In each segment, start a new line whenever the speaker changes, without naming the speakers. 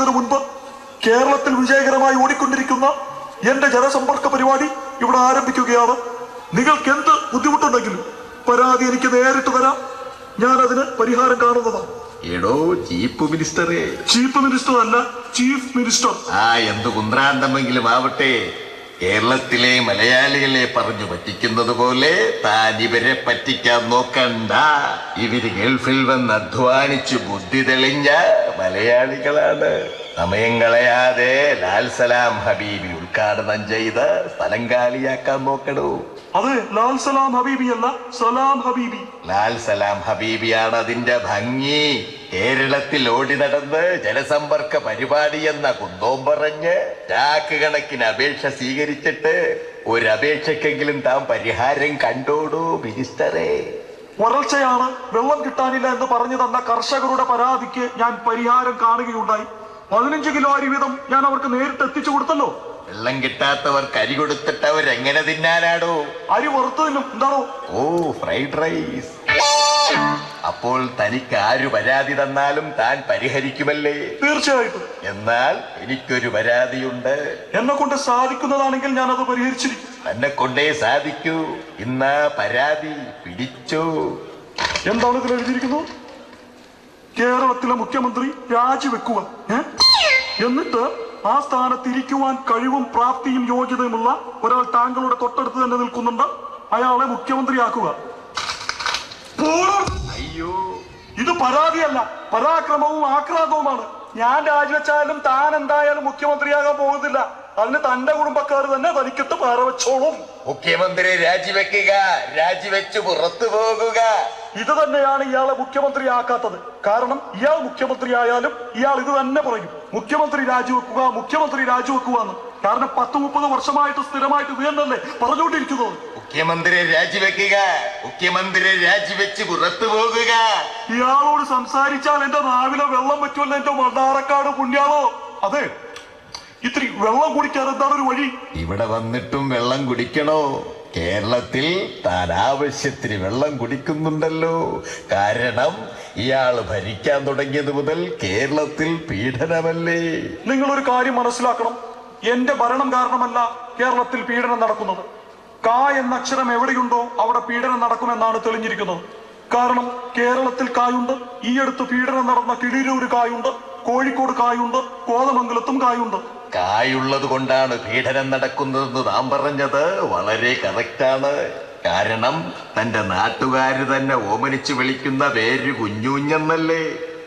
ചെയ്യുന്നതിന് മുൻപ് കേരളത്തിൽ വിജയകരമായി ഓടിക്കൊണ്ടിരിക്കുന്ന എന്റെ ജനസമ്പർക്ക പരിപാടി ഇവിടെ ആരംഭിക്കുകയാണ്. നിങ്ങൾക്ക് എന്ത് ബുദ്ധിമുട്ടുണ്ടെങ്കിലും പരാതി എനിക്ക് നേരിട്ട് തരാം. ഞാൻ അതിന് പരിഹാരം കാണുന്നതാണ്.
എടോ ചീഫ് മിനിസ്റ്ററെ.
ചീഫ് മിനിസ്റ്റർ അല്ല ചീഫ് മിനിസ്റ്റർ.
ആ എന്ത് കുന്ത്രാന്തമെങ്കിലും ആവട്ടെ. കേരളത്തിലെ മലയാളികളെ പറഞ്ഞു പറ്റിക്കുന്നത് പോലെ താൻ ഇവരെ പറ്റിക്കാൻ നോക്കണ്ട. ഇവർ ഗൾഫിൽ വന്ന് അധ്വാനിച്ച് ബുദ്ധി തെളിഞ്ഞ മലയാളികളാണ്. സമയം കളയാതെ ലാൽ സലാം ഹബീബി ഉദ്ഘാടനം ചെയ്ത് സ്ഥലം കാലിയാക്കാൻ നോക്കണോ.
അതെ ലാൽ സലാം ഹബീബി അല്ല സലാം ഹബീബി.
ലാൽ സലാം ഹബീബിയാണ് അതിന്റെ ഭംഗി. കേരളത്തിൽ ഓടി നടന്ന് ജനസമ്പർക്ക പരിപാടി എന്ന കുന്തോം പറഞ്ഞ് ചാക്ക് കണക്കിന് അപേക്ഷ സ്വീകരിച്ചിട്ട് ഒരു അപേക്ഷക്കെങ്കിലും താൻ പരിഹാരം കണ്ടോടൂ മിനിസ്റ്ററേ.
വരൾച്ചയാണ് വെള്ളം കിട്ടാനില്ല എന്ന് പറഞ്ഞു തന്ന കർഷകരുടെ പരാതിക്ക് ഞാൻ പരിഹാരം കാണുകയുണ്ടായി. പതിനഞ്ച് കിലോ അരി വീതം ഞാൻ അവർക്ക് നേരിട്ട് എത്തിച്ചു കൊടുത്തല്ലോ.
വെള്ളം കിട്ടാത്തവർക്ക് അരി കൊടുത്തിട്ട് അവരെങ്ങനെ തിന്നാനാടോ
അരി പുറത്തു എന്താണോ?
ഓ ഫ്രൈഡ് റൈസ്. അപ്പോൾ തനിക്ക് ആര് പരാതി തന്നാലും താൻ പരിഹരിക്കുമല്ലേ?
തീർച്ചയായിട്ടും.
എന്നാൽ എനിക്കൊരു പരാതിയുണ്ട്.
എന്നെ കൊണ്ട് സാധിക്കുന്നതാണെങ്കിൽ ഞാൻ അത് പരിഹരിച്ചിരിക്കും.
എന്നെ കൊണ്ടേ സാധിക്കൂ. ഇന്ന് പരാതി പിടിച്ചു.
എന്താണ് ഇതിൽ എഴുതിയിരിക്കുന്നത്? കേരളത്തിലെ മുഖ്യമന്ത്രി രാജിവെക്കുക? എന്നിട്ട് ആ സ്ഥാനത്ത് ഇരിക്കുവാൻ കഴിവും പ്രാപ്തിയും യോഗ്യതയുമുള്ള ഒരാൾ താങ്കളുടെ തൊട്ടടുത്ത് തന്നെ നിൽക്കുന്നുണ്ട്. അയാളെ മുഖ്യമന്ത്രിയാക്കുക. ആക്കുക
അയ്യോ.
ഇത് പരാതിയല്ല. പരാക്രമവും ആക്രാന്തവുമാണ്. ഞാൻ രാജിവെച്ചാലും താൻ എന്തായാലും മുഖ്യമന്ത്രിയാകാൻ പോകുന്നില്ല. അതിന് തന്റെ കുടുംബക്കാർ തന്നെ തനിക്കിട്ട് പാറവെച്ചോളും.
മുഖ്യമന്ത്രി രാജിവെക്കുക. രാജിവെച്ച് പുറത്തു പോകുക.
ഇത് തന്നെയാണ് ഇയാളെ മുഖ്യമന്ത്രിയാക്കാത്തത്. കാരണം ഇയാൾ മുഖ്യമന്ത്രിയായാലും ഇയാൾ ഇത് തന്നെ പറയും. മുഖ്യമന്ത്രി രാജിവെക്കുക മുഖ്യമന്ത്രി രാജിവെക്കുക എന്ന്. കാരണം പത്ത് മുപ്പത് വർഷമായിട്ട് സ്ഥിരമായിട്ട് ഇത് തന്നെയല്ലേ പറഞ്ഞുകൊണ്ടിരിക്കുന്നത്.
മുഖ്യമന്ത്രി രാജിവെക്കുക മുഖ്യമന്ത്രി രാജിവെച്ച് പുറത്തു പോകുക.
ഇയാളോട് സംസാരിച്ചാൽ എന്റെ നാവിലെ വെള്ളം പറ്റുമല്ലോ എന്റെ മണ്ണാറക്കാട് പുണ്യാളോ? അതെ. ഇത്തിരി വെള്ളം കുടിക്കാൻ എന്താണ് ഒരു വഴി?
ഇവിടെ വന്നിട്ടും വെള്ളം കുടിക്കണോ? കേരളത്തിൽ താൻ ആവശ്യത്തിന് വെള്ളം കുടിക്കുന്നുണ്ടല്ലോ. കാരണം ഇയാൾ ഭരിക്കാൻ തുടങ്ങിയത് മുതൽ കേരളത്തിൽ പീഡനമല്ലേ?
നിങ്ങൾ ഒരു കാര്യം മനസ്സിലാക്കണം. എന്റെ ഭരണം കാരണമല്ല കേരളത്തിൽ പീഡനം നടക്കുന്നത്. കാ എന്ന അക്ഷരം എവിടെയുണ്ടോ അവിടെ പീഡനം നടക്കുമെന്നാണ് തെളിഞ്ഞിരിക്കുന്നത്. കാരണം കേരളത്തിൽ കായുണ്ട് ഈ അടുത്ത് പീഡനം നടന്ന കിളിരൂർ കായുണ്ട് കോഴിക്കോട് കായുണ്ട് കോതമംഗലത്തും കായുണ്ട്.
കായുള്ളത് കൊണ്ടാണ് പീഡനം നടക്കുന്നതെന്ന് താൻ പറഞ്ഞത്. വളരെ കറക്റ്റാണ് കാരണം തന്റെ നാട്ടുകാര് തന്നെ ഓമനിച്ചു വിളിക്കുന്ന പേര് കുഞ്ഞൂഞ്ഞെന്നല്ലേ.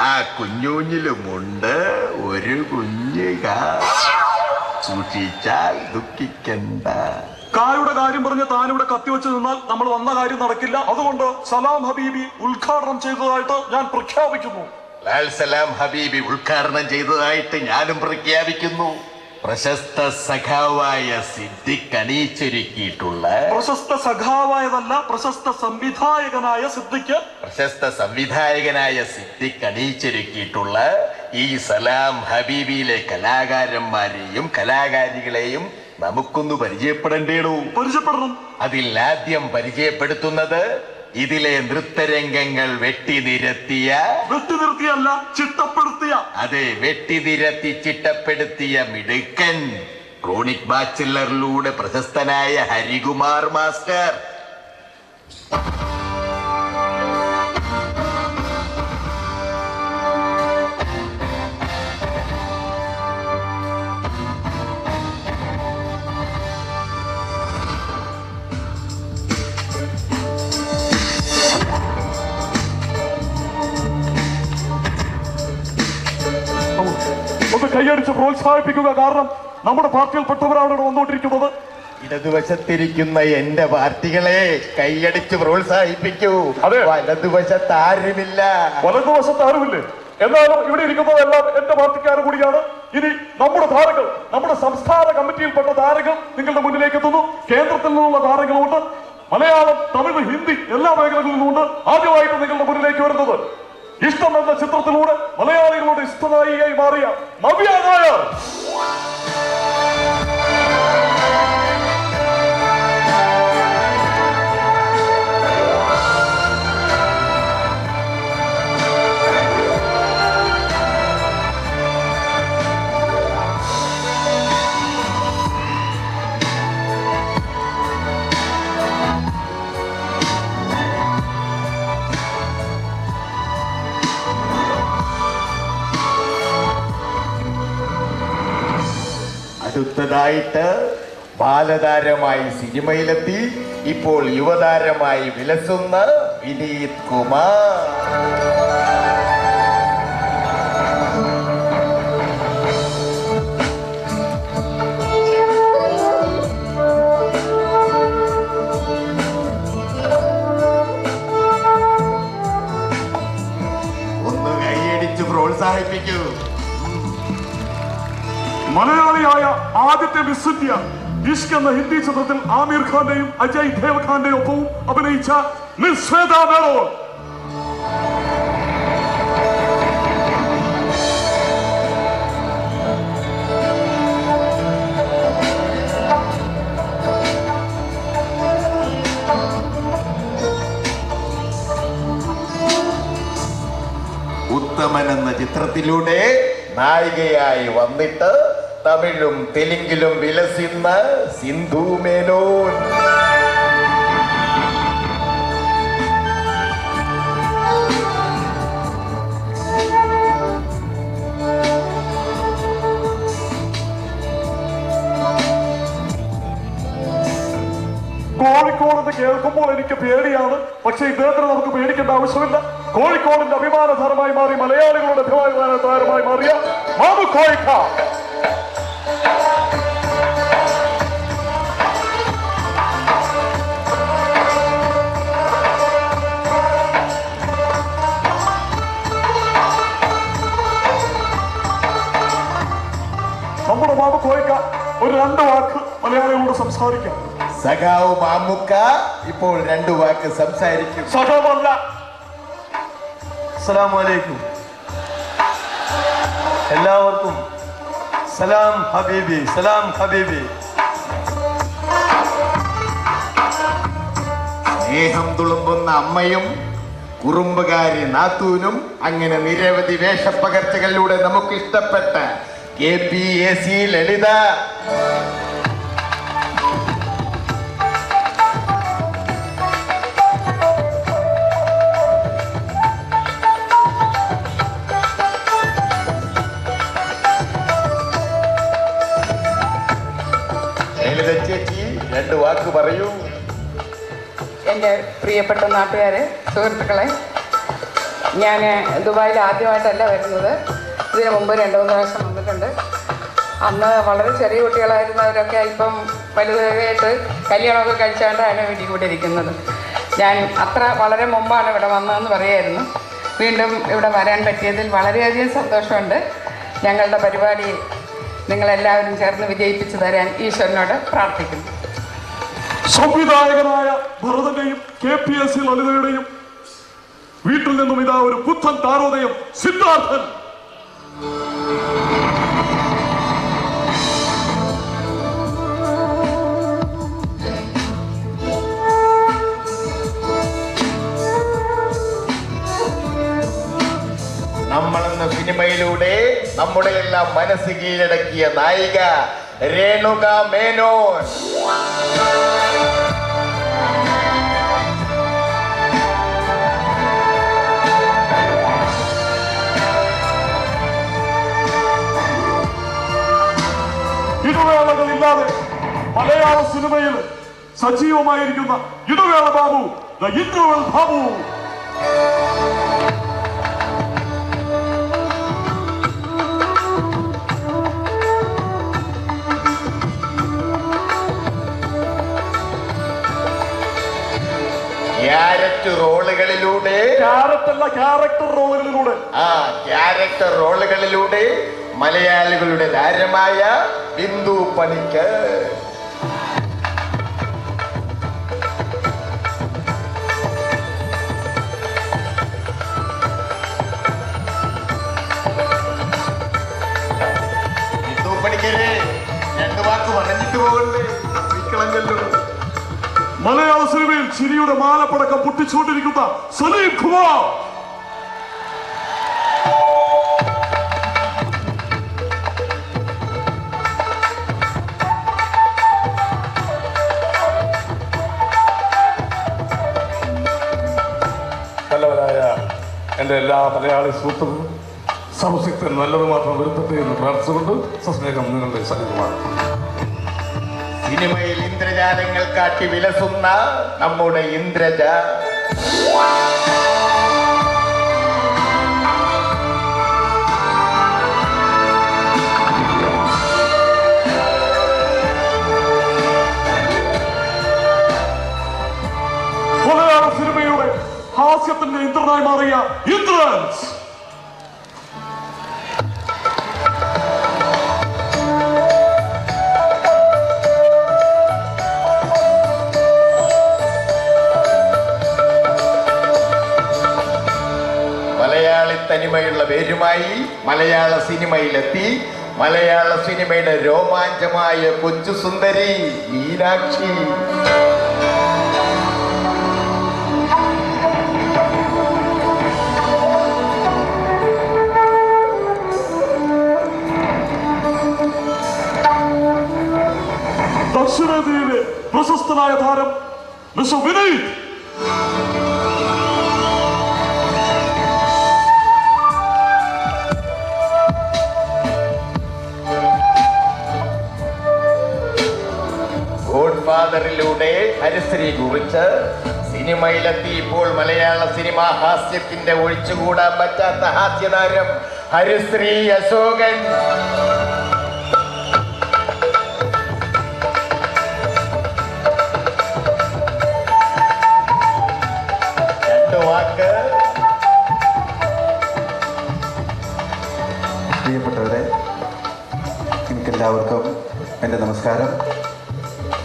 ആ കുഞ്ഞൂഞ്ഞിലുമുണ്ട് ഒരു കുഞ്ഞ് സൂക്ഷിച്ചാൽ ദുഃഖിക്കണ്ട.
കായുടെ കാര്യം പറഞ്ഞ് താനിവിടെ കത്തിവെച്ച് നിന്നാൽ നമ്മൾ വന്ന കാര്യം നടക്കില്ല. അതുകൊണ്ട് സലാം ഹബീബി ഉദ്ഘാടനം ചെയ്തതായിട്ട് ഞാൻ പ്രഖ്യാപിക്കുന്നു.
ലാൽ സലാം ഹബീബി ഉദ്ഘാടനം ചെയ്തതായിട്ട് ഞാനും പ്രഖ്യാപിക്കുന്നു. പ്രശസ്ത സഖാവായ സിദ്ദിഖ് അണിയിച്ചൊരുക്കിയിട്ടുള്ള
പ്രശസ്ത സഖാവായതല്ല പ്രശസ്ത സംവിധായകനായ സിദ്ദിഖ്.
പ്രശസ്ത സംവിധായകനായ സിദ്ദിഖ് അണിയിച്ചൊരുക്കിയിട്ടുള്ള ഈ സലാം ഹബീബിയിലെ കലാകാരന്മാരെയും കലാകാരികളെയും നമുക്കൊന്ന് പരിചയപ്പെടേണ്ടേടൂ
പരിചയപ്പെടണം.
അതിൽ ആദ്യം പരിചയപ്പെടുത്തുന്നത് ഇതിലെ നൃത്തരംഗങ്ങൾ വെട്ടിനിരത്തിയ
വെട്ടി നിർത്തിയല്ല ചിട്ടപ്പെടുത്തിയ.
അതെ വെട്ടിനിരത്തി ചിട്ടപ്പെടുത്തിയ മിടുക്കൻ ക്രോണിക് ബാച്ചിലറിലൂടെ പ്രശസ്തനായ ഹരികുമാർ മാസ്റ്റർ.
കൈയടിച്ച് പ്രോത്സാഹിപ്പിക്കുക കാരണം നമ്മുടെ പാർട്ടിയിൽപ്പെട്ടവരാണ് ഇവിടെ വന്നുകൊണ്ടിരിക്കുന്നത്.
ഇടതുവശത്തിരിക്കുന്ന എന്റെ പാർട്ടികളെ കൈയടിച്ച് പ്രോത്സാഹിപ്പിക്കൂ. വലതുവശത്ത് ആരുമില്ല
വലതുവശത്ത് ആരുമില്ലേ എന്നാലും ഇവിടെ ഇരിക്കുന്നതെല്ലാം എന്റെ പാർട്ടിക്കാർ കൂടിയാണ്. ഇനി നമ്മുടെ താരങ്ങൾ നമ്മുടെ സംസ്ഥാന കമ്മിറ്റിയിൽപ്പെട്ട താരങ്ങൾ നിങ്ങളുടെ മുന്നിലേക്ക് എത്തുന്നു. കേന്ദ്രത്തിൽ നിന്നുള്ള താരങ്ങളുണ്ട് മലയാളം തമിഴ് ഹിന്ദി എല്ലാ മേഖലകളിൽ നിന്നുമുണ്ട് ആദ്യമായിട്ട് നിങ്ങളുടെ മുന്നിലേക്ക് വരുന്നത് ഇഷ്ടം എന്ന ചിത്രത്തിലൂടെ മലയാളികളുടെ ഇഷ്ടനായികയായി മാറിയ നവ്യ നായർ.
അടുത്തതായിട്ട് ബാലതാരമായി സിനിമയിലെത്തി. ഇപ്പോൾ യുവതാരമായി വിലസുന്ന വിനീത് കുമാർ. ഒന്ന് പ്രോത്സാഹിപ്പിക്കൂ.
മലയാളിയായ ആദ്യത്തെ മിസ് ഇന്ത്യ ഇഷ്ക് എന്ന ഹിന്ദി ചിത്രത്തിൽ ആമീർ ഖാന്റെയും അജയ് ദേവഖാന്റെയും ഒപ്പവും അഭിനയിച്ച മിസ് ശ്വേത
ഉത്തമൻ എന്ന ചിത്രത്തിലൂടെ നായികയായി വന്നിട്ട് തമിഴും തെലുങ്കിലും വിലസിന്ന സിന്ധു മേനോൻ.
കോഴിക്കോട് കേൾക്കുമ്പോൾ എനിക്ക് പേടിയാണ്. പക്ഷേ ഇദ്ദേഹത്തിന് നമുക്ക് പേടിക്കേണ്ട ആവശ്യമില്ല. കോഴിക്കോടിന്റെ അഭിമാനധാരമായി മാറി മലയാളികളുടെ അഭിമാനധാരമായി മാറിയ മാമു കോഴിക്ക നമ്മുടെ ഒരു രണ്ട് വാക്ക് മലയാളികളോട് സംസാരിക്കാം.
സഖാവ് മാമുക്ക ഇപ്പോൾ രണ്ട് വാക്ക് സംസാരിക്കും.
സഹമല്ല
അസ്സലാമലൈക്കും. എല്ലാവർക്കും സലാം ഹബീബി സലാം ഹബീബി.
സ്നേഹം തുളുമ്പുന്ന അമ്മയും കുറുമ്പുകാരി നാത്തൂനും അങ്ങനെ നിരവധി വേഷപ്പകർച്ചകളിലൂടെ നമുക്ക് ഇഷ്ടപ്പെട്ട K P A C Lalitha. എന്റെ രണ്ട് വാക്ക്
പ്രിയപ്പെട്ട നാട്ടുകാരെ സുഹൃത്തുക്കളെ ഞാൻ ദുബായിൽ ആദ്യമായിട്ടല്ല വരുന്നത്. ഇതിനു മുമ്പ് രണ്ട് മൂന്ന് പ്രാവശ്യം വന്നിട്ടുണ്ട് അന്ന് വളരെ ചെറിയ കുട്ടികളായിരുന്നവരൊക്കെ ഇപ്പം വലുതായിട്ട് കല്യാണമൊക്കെ കഴിച്ചാണ്ടാണ് വീട്ടിൽ കൂടെ ഇരിക്കുന്നത് ഞാൻ അത്ര വളരെ മുമ്പാണ് ഇവിടെ വന്നതെന്ന് പറയായിരുന്നു. വീണ്ടും ഇവിടെ വരാൻ പറ്റിയതിൽ വളരെയധികം സന്തോഷമുണ്ട്. ഞങ്ങളുടെ പരിപാടി നിങ്ങളെല്ലാവരും ചേർന്ന് വിജയിപ്പിച്ചു തരാൻ ഈശ്വരനോട് പ്രാർത്ഥിക്കുന്നു.
സംവിധായകനായ ഭരതന്റെയും കെ പി എസ് സി ലളിതയുടെയും വീട്ടിൽ നിന്നും ഇതാ ഒരു പുത്തൻ താരോദയം സിദ്ധാർത്ഥൻ.
നമ്മളെന്ന സിനിമയിലൂടെ നമ്മുടെ എല്ലാം മനസ്സ് കീഴടക്കിയ നായിക രേണുക മേനോൻ.
ഇടവേളകളില്ലാതെ മലയാള സിനിമയിൽ സജീവമായിരിക്കുന്ന Idavela Babu the interval Babu.
Carrot റോളുകളിലൂടെ
character റോളുകളിലൂടെ
ആ ക്യാരക്ടർ റോളുകളിലൂടെ മലയാളികളുടെ താരമായ ബിന്ദു പണിക്ക് ബിന്ദു പണിക്കരെ രണ്ടു വാക്ക് വണഞ്ഞിട്ട് പോകണ്ടേ? വിക്കളഞ്ഞല്ലോ
മലയാള സിനിമയിൽ ചിരിയുടെ മാലപ്പടക്കം പൊട്ടിച്ചുകൊണ്ടിരിക്കുന്ന സലീം കുമാർ. നല്ലവരായ എന്റെ എല്ലാ മലയാളി സുഹൃത്തുക്കളും സർവശക്തൻ നല്ലത് മാത്രം വരുത്തട്ടെ എന്ന് പ്രാർത്ഥിച്ചുകൊണ്ട് സസ്നേഹം നിങ്ങളുടെ സന്നിധമാണ്
സിനിമയിൽ ഇന്ദ്രജാലങ്ങൾ കാട്ടി വിലസുന്ന നമ്മുടെ ഇന്ദ്രജ.
സിനിമയുടെ ഹാസ്യത്തിന്റെ ഇന്ദ്രനായി മാറിയ ഇന്ദ്രൻസ്
തനിമയുള്ള പേരുമായി മലയാള സിനിമയിലെത്തി. മലയാള സിനിമയുടെ രോമാഞ്ചമായ കൊച്ചു സുന്ദരി മീനാക്ഷി.
ദക്ഷിണേന്ത്യയിലെ പ്രശസ്തനായ താരം മിസ്റ്റർ വിനീത്.
ഫാദറിലൂടെ ഹരിശ്രീ കുറിച്ച് സിനിമയിലെത്തി ഇപ്പോൾ മലയാള സിനിമ ഹാസ്യത്തിന്റെ ഒഴിച്ചുകൂടാൻ പറ്റാത്ത ഹാസ്യതാരം ഹരിശ്രീ അശോകൻ.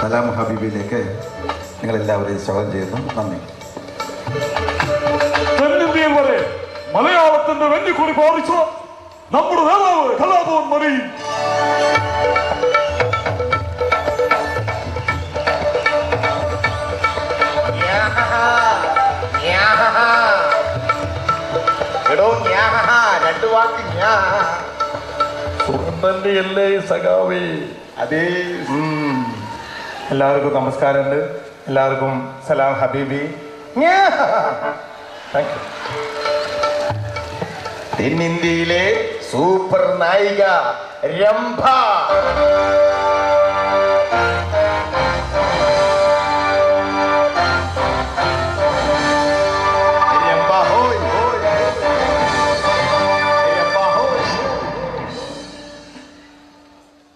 സലാം ഹബീബിലേക്ക് നിങ്ങളെല്ലാവരെയും സ്വാഗതം ചെയ്യുന്നു. നന്ദി.
തെന്നിന്ത്യയിൽ വരെ മലയാളത്തിന്റെ വെന്നിക്കുറി പാലിച്ച നമ്മുടെ നേതാവ് കലാഭവൻ മണി.
എടോ ന്യാഹഹാ, രണ്ട് വാക്ക് ന്യാഹ
തന്നെയല്ലേ സഖാവേ?
അതേ. ഉം.
എല്ലാവർക്കും നമസ്കാരമുണ്ട്. എല്ലാവർക്കും സലാം ഹബീബി.
തെന്നിന്ത്യയിലെ സൂപ്പർ നായിക രംഭ.